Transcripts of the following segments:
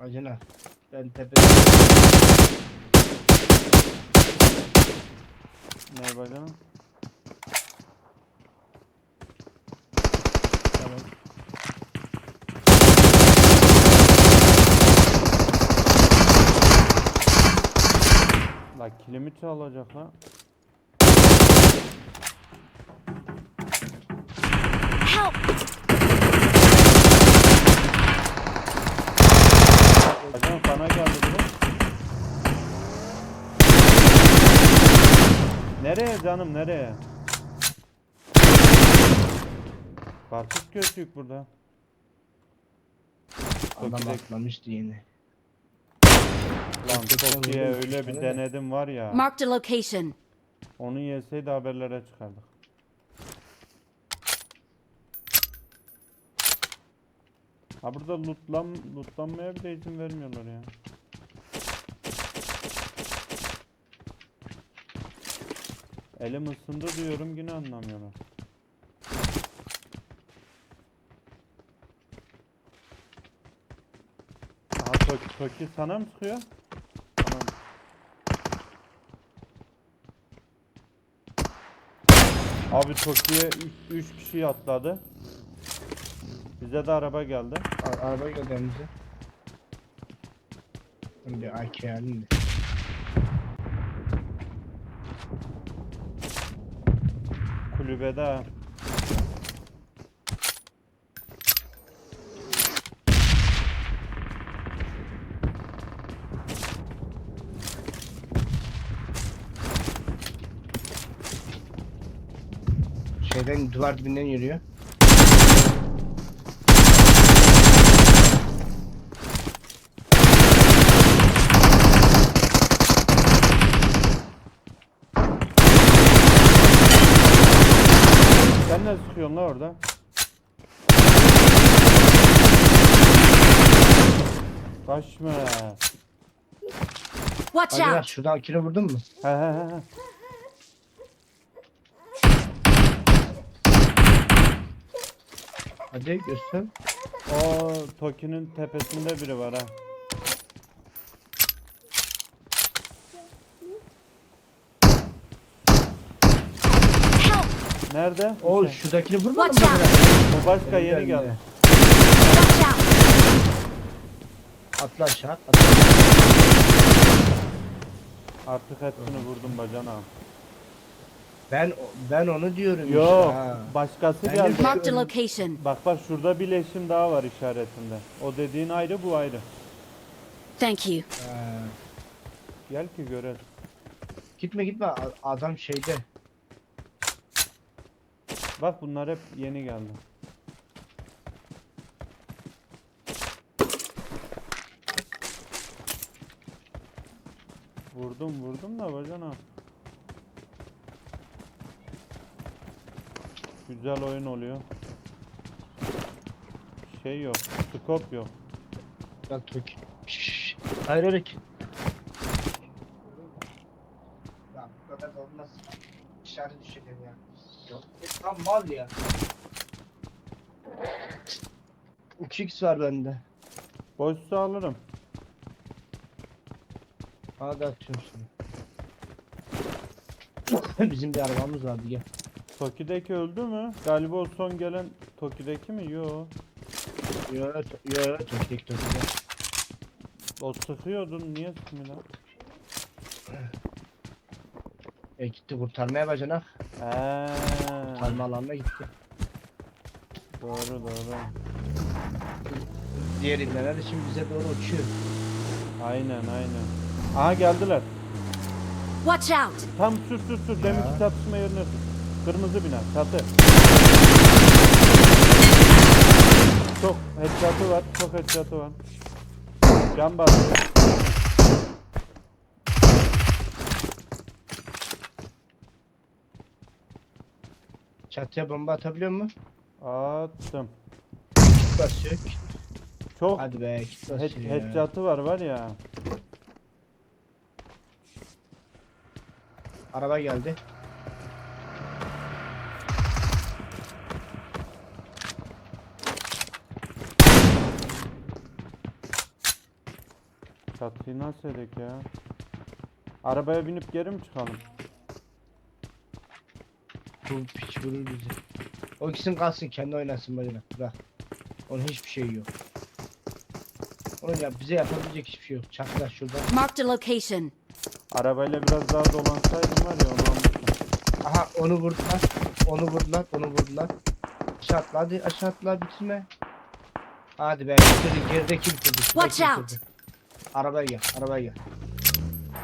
Acına. Ben tepe Ne bacanım? tamam. La kilimi çalacak lan. Help! Bacanım sana geldi bu. Nereye canım nereye? Karpuz kötüyük burada. Adam Tokyo'daki- atlamıştı yine. Lan vurdum, öyle bir denedim var ya. Marked a location. Onu yeseydi haberlere çıkardık. Ha burada lootlan, lootlanmaya bile izin vermiyorlar ya. Elim ısındı diyorum yine anlamıyorlar. Aha Toki, Toki sana mı sıkıyor? Tamam. Abi Toki'ye 3 kişi atladı. Bize de araba geldi. A- araba geldi önümüze. Şimdi AK alayım. Kulübede. ha. Şeyden duvar dibinden yürüyor. Ne sıkıyorsun la orada? Kaçma. Watch Hadi out! şuradan kilo vurdun mu? He he he. he. Hadi göster. O Toki'nin tepesinde biri var ha. Nerede? O Şey, şuradakini vurmadın Watch mı? out! o başka yeni Önde, geldi. Watch out! Atla aşağı. Atla. Artık hepsini vurdum bacana. Ben ben onu diyorum işte. Yok, ha. başkası Ben de geldi. Marked a location. Bak bak şurada bir leşim daha var işaretinde. O dediğin ayrı bu ayrı. Thank you. Ha. Gel ki görelim. Gitme gitme A- adam şeyde. Bak bunlar hep yeni geldi. Vurdum vurdum da bacana. Güzel oyun oluyor. Şey yok, scope yok. Bak Türk. Hayır ki. Ya bu kadar da olmaz. Dışarı düşelim ya. Yok. Tam mal ya. 3x var bende. Boşsa alırım. Da atıyorum şunu. Bizim bir arabamız vardı gel. Toki'deki öldü mü? Galiba o son gelen Toki'deki mi? Yo. Yo yo yo Türkiye Türkiye. O sıkıyordun niye sıkmıyor lan? E gitti kurtarmaya bacanak. Kurtarma alanına gitti. Doğru doğru. Diğer illeler de şimdi bize doğru uçuyor. Aynen aynen. Aha geldiler. Watch out! Tam sür sür sür. Deminki çatışma yerine sür. Kırmızı bina çatı. Çok headshot'ı var. Çok headshot'ı var. Can bastı. Çatıya bomba atabiliyor mu? Attım. Basıyor. Çok Hadi be git head, ya. headshot'ı var var ya. Araba geldi. Çatıyı nasıl edek ya? Arabaya binip geri mi çıkalım? Bu piç vurur bizi. O ikisini kalsın kendi oynasın bacana. Bırak. Onun hiçbir şeyi yok. Onun ya bize yapabilecek hiçbir şey yok. Çaklar şurada. Marked a location. Arabayla biraz daha dolansaydım var ya onu almıştım. Aha onu vurdular. Onu vurdular. Onu vurdular. Aşağı atla hadi aşağı atla bitirme. Hadi be bitirdin gerideki bitirdi. Watch şuradaki out. bitirdi. Arabaya gel arabaya gel.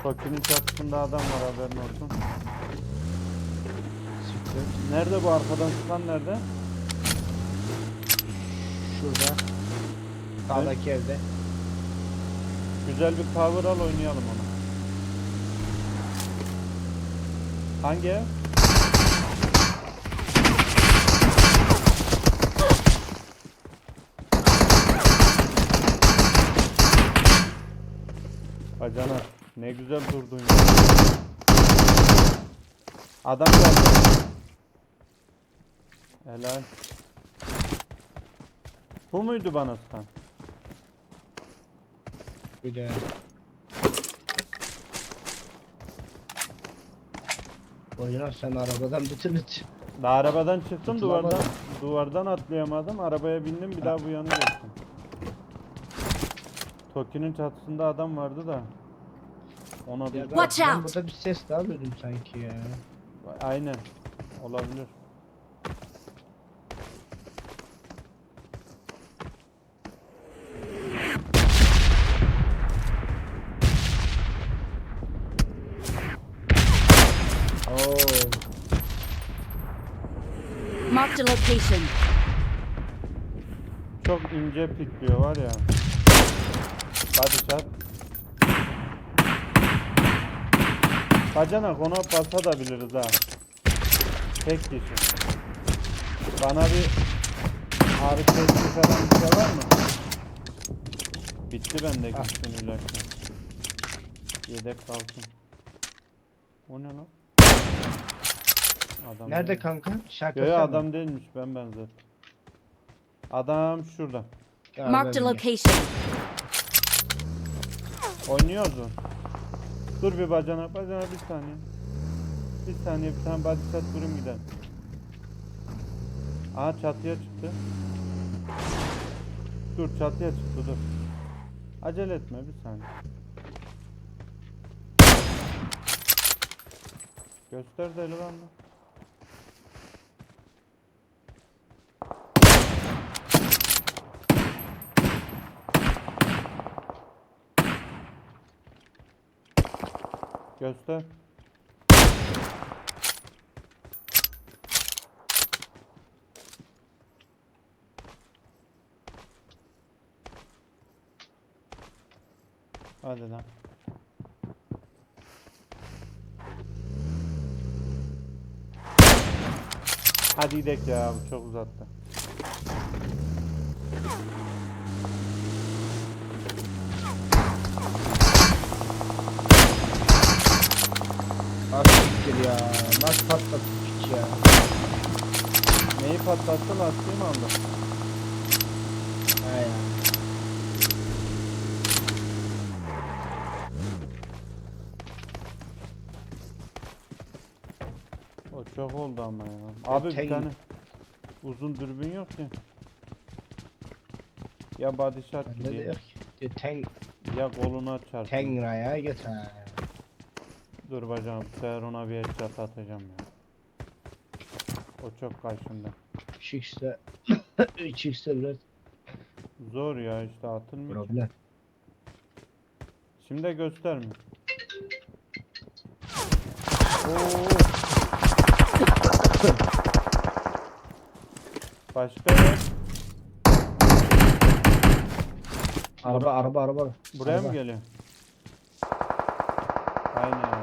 Tokyo'nun çatısında adam var haberin olsun. Nerede bu arkadan çıkan nerede? Şurada. Sağdaki evde. Güzel bir power al oynayalım onu. Hangi ev? Bacana ne güzel durdun ya. Adam geldi. Helal. Bu muydu bana sıkan? Bir de. Bacana sen arabadan bitirdin. Daha arabadan çıktım Atılamadım. duvardan duvardan atlayamadım. Arabaya bindim bir daha bu yana geçtim. Toki'nin çatısında adam vardı da. Ona bir Ya ben, Watch ben out. burada bir ses daha duydum sanki ya. aynen olabilir. Oo. Marked a location. Çok ince pikliyor var ya. Hadi çat. Bacanak ona basa da biliriz ha. Tek kişi. Bana bir ağrı kesici falan bir şey var mı? Bitti bendeki Ah. bütün ilaçlar. Yedek kalsın. O ne lan? Adam Nerede değil. kanka? Şarkı Yo yo adam değilmiş ben benzettim. Adam şurada. Marked a location. Oynuyordu. Dur bir bacana, bacana bir saniye. Bir saniye bir tane body shot vurayım gidelim. Aha çatıya çıktı. Dur çatıya çıktı dur. Acele etme bir saniye. Göster delikanlı. Göster. Hadi lan. Hadi gidelim ya bu çok uzattı. Ya? Nasıl patladı hiç ya? Neyi patlattı lastiği mi aldı? Ya. O çok oldu ama ya. Abi bir tane uzun dürbün yok ki. Ya body shot Bende de yok ki. Ten, ya koluna çarpıyor. Tengra'ya git ha. Dur bacağım bu sefer ona bir headshot atacağım ya. O çok karşımda. 3x'de 3x'de biraz Zor ya işte atılmıyor. ki. problem. Şimdi de gösterme. Oo. Başka yer. Araba araba araba. Buraya araba. mı geliyor? Aynen.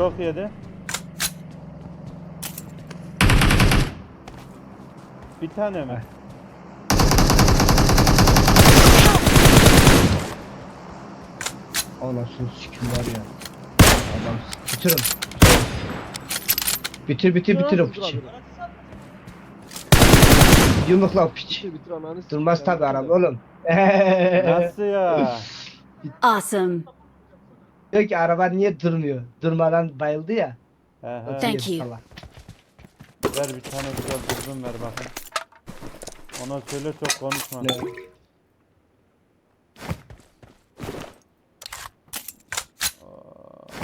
Çok yedi. Bir tane mi? Anasını sikim var ya. Adam bitirin. Bitir bitir bitir o piçi. Yumrukla o piç. Bitir bitir ananı s- Durmaz tabi araba oğlum. Nasıl ya? Awesome. Diyor ki araba niye durmuyor? Durmadan bayıldı ya. He he. Thank you. Salak. Ver bir tane güzel dürbün ver bakın. Ona söyle çok konuşma. Ne?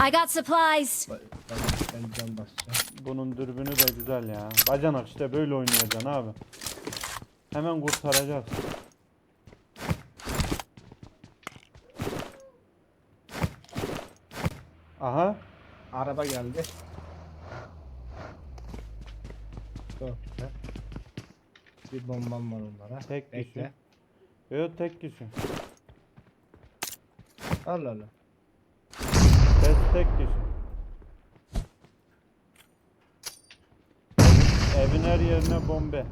I got supplies. Ben, ben can basacağım. Bunun dürbünü de güzel ya. Bacanak işte böyle oynayacaksın abi. Hemen kurtaracağız. Aha. Araba geldi. Çok güzel. Bir bombam var onlara. Tek Bekle. kişi. Yok tek kişi. Allah Allah. Ses tek kişi. Evin her yerine bombe.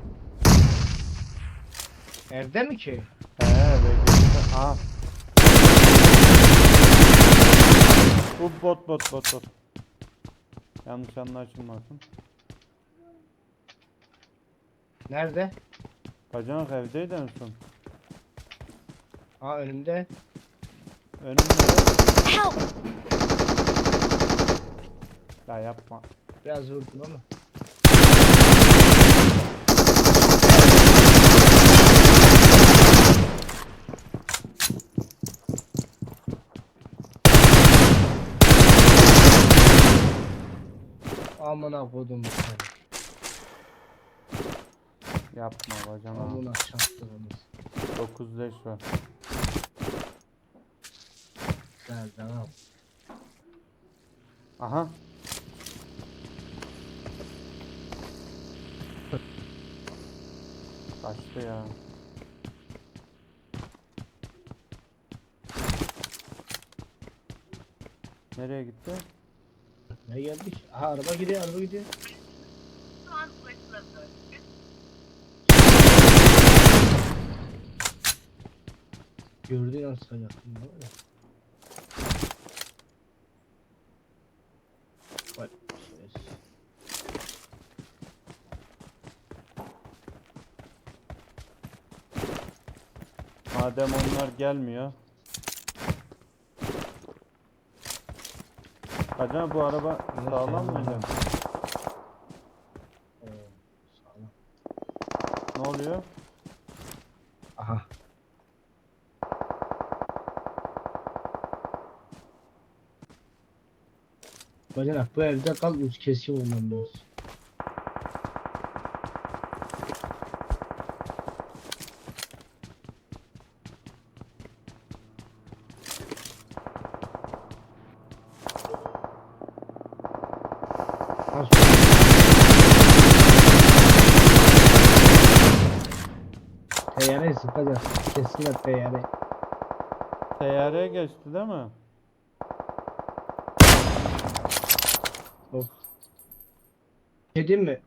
Evde mi ki? He bekle. Aha. Bu bot bot bot bot. Yanlış anlaşılmasın. Nerede? Bacanak evdeydi en son. Aa önümde. Önümde. Help! Ya yapma. Biraz vurdum ama. Amına kodum seni. Yapma bacanak. Amına çaktırınız. 9 leş var. Gel tamam. Aha. Kaçtı ya. Nereye gitti? Ne geldik? Aha araba gidiyor araba gidiyor. Gördüğün an sıkacaktım? Vay şerefsiz. Madem onlar gelmiyor. Acaba bu araba sağlam mıydı? Oo, sağlam. Ne oluyor? Aha. Bacanak bu evde kal uç keskin olmam lazım. Nasıl? Teyyare sıkacak. Kesin at teyyare. Teyyareye geçti değil mi? Of. Şey diyeyim mi?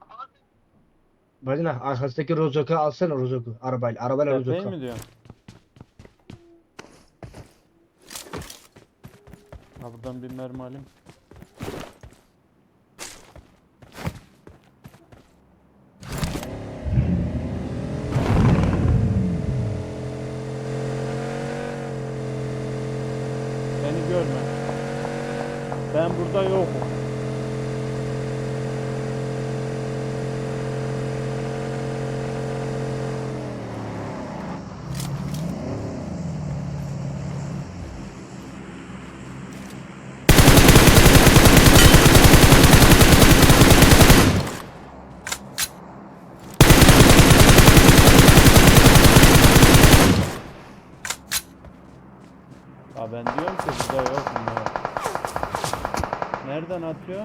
Bacına arkasındaki Rozok'u alsana Rozok'u arabayla. Arabayla Tepeyi Rozok'u. mi diyorsun? Ha buradan bir mermi alayım. Burada yokum. Ya ben diyorum ki burada yokum ya. Nereden atıyor?